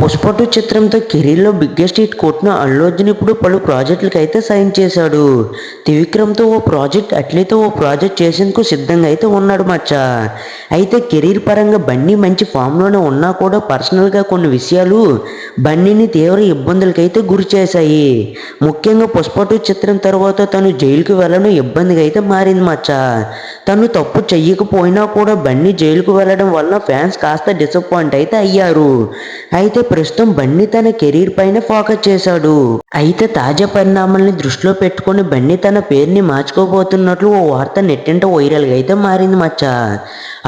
పుష్పటు చిత్రంతో కెరీర్లో biggest hit కొట్టిన అల్లు అర్జున్ ఇప్పుడు పలు ప్రాజెక్టులకు అయితే సైన్ చేశాడు. త్రివిక్రమ్తో ఓ ప్రాజెక్ట్ అట్లీతో ఓ ప్రాజెక్ట్ చేసేందుకు సిద్ధంగా అయితే ఉన్నాడు మచ్చ. అయితే కెరీర్ పరంగా బన్నీ మంచి ఫామ్లోనే ఉన్నా కూడా పర్సనల్గా కొన్ని విషయాలు బన్నీని తీవ్ర ఇబ్బందులకైతే గురి చేశాయి. ముఖ్యంగా పుష్పటు చిత్రం తర్వాత తను జైలుకు వెళ్ళడం ఇబ్బందిగా అయితే మారింది మచ్చ. తను తప్పు చెయ్యకపోయినా కూడా బన్నీ జైలుకు వెళ్ళడం వల్ల ఫ్యాన్స్ కాస్త డిసప్పాయింట్ అయితే అయ్యారు. అయితే ప్రస్తుతం బన్నీ తన కెరీర్ పైన ఫోకస్ చేశాడు. అయితే తాజా పరిణామాల్ని దృష్టిలో పెట్టుకుని బన్నీ తన పేరుని మార్చుకోబోతున్నట్లు ఓ వార్త నెట్టింట వైరల్గా అయితే మారింది మచ్చ.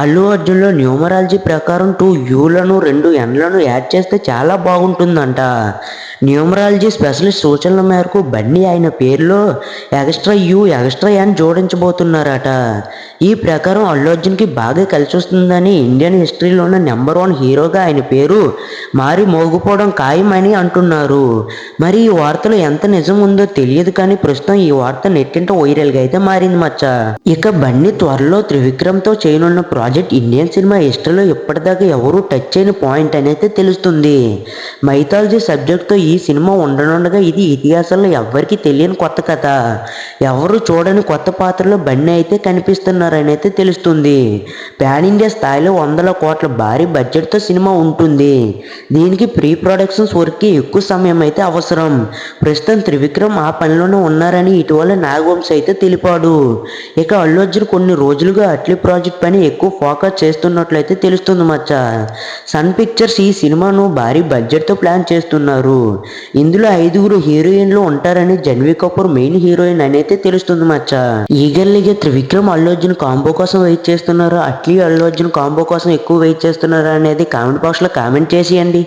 అల్లు అర్జున్లో న్యూమరాలజీ ప్రకారం టూ యూలను రెండు ఎన్లను యాడ్ చేస్తే చాలా బాగుంటుందంట. న్యూమరాలజీ స్పెషలిస్ట్ సూచనల మేరకు బన్నీ ఆయన పేరులో ఎక్స్ట్రా యూ ఎక్స్ట్రా ఎన్ జోడించబోతున్నారట. ఈ ప్రకారం అల్లు అర్జున్కి బాగా కలిసి వస్తుందని ఇండియన్ హిస్టరీలో ఉన్న నెంబర్ వన్ హీరోగా ఆయన పేరు మారి మోగిపోవడం ఖాయమని అంటున్నారు. మరి ఈ వార్తలో ఎంత నిజం ఉందో తెలియదు కానీ ప్రస్తుతం ఈ వార్త నెట్టింట వైరల్గా అయితే మారింది మచ్చ. ఇక బన్నీ త్వరలో త్రివిక్రమ్తో చేయనున్న ప్రాజెక్ట్ ఇండియన్ సినిమా హిస్టరీలో ఇప్పటిదాకా ఎవరూ టచ్ చేయని పాయింట్ అనేది తెలుస్తుంది. మైథాలజీ సబ్జెక్ట్తో ఈ సినిమా ఉండనుండగా ఇది ఇతిహాసంలో ఎవ్వరికీ తెలియని కొత్త కథ. ఎవరు చూడని కొత్త పాత్రలో బన్నీ అయితే కనిపిస్తున్నారని అయితే తెలుస్తుంది. పాన్ ఇండియా స్థాయిలో వందల కోట్ల భారీ బడ్జెట్తో సినిమా ఉంటుంది. దీనికి దీనికి ప్రీ ప్రొడక్షన్స్ వర్క్కి ఎక్కువ సమయం అయితే అవసరం. ప్రస్తుతం త్రివిక్రమ్ ఆ పనిలోనే ఉన్నారని ఇటీవల నాగవంశ అయితే తెలిపాడు. ఇక అల్లు అర్జున్ కొన్ని రోజులుగా అట్లీ ప్రాజెక్ట్ పైన ఎక్కువ ఫోకస్ చేస్తున్నట్లయితే తెలుస్తుంది మచ్చ. సన్ పిక్చర్స్ ఈ సినిమాను భారీ బడ్జెట్తో ప్లాన్ చేస్తున్నారు. ఇందులో ఐదుగురు హీరోయిన్లు ఉంటారని జన్వీ కపూర్ మెయిన్ హీరోయిన్ అని అయితే తెలుస్తుంది మచ్చ. ఈగర్లీగా త్రివిక్రమ్ అల్లు అర్జున్ కాంబో కోసం వెయిట్ చేస్తున్నారు? అట్లీ అల్లు అర్జున్ కాంబో కోసం ఎక్కువ వెయిట్ చేస్తున్నారా అనేది కామెంట్ బాక్స్లో కామెంట్ చేసేయండి.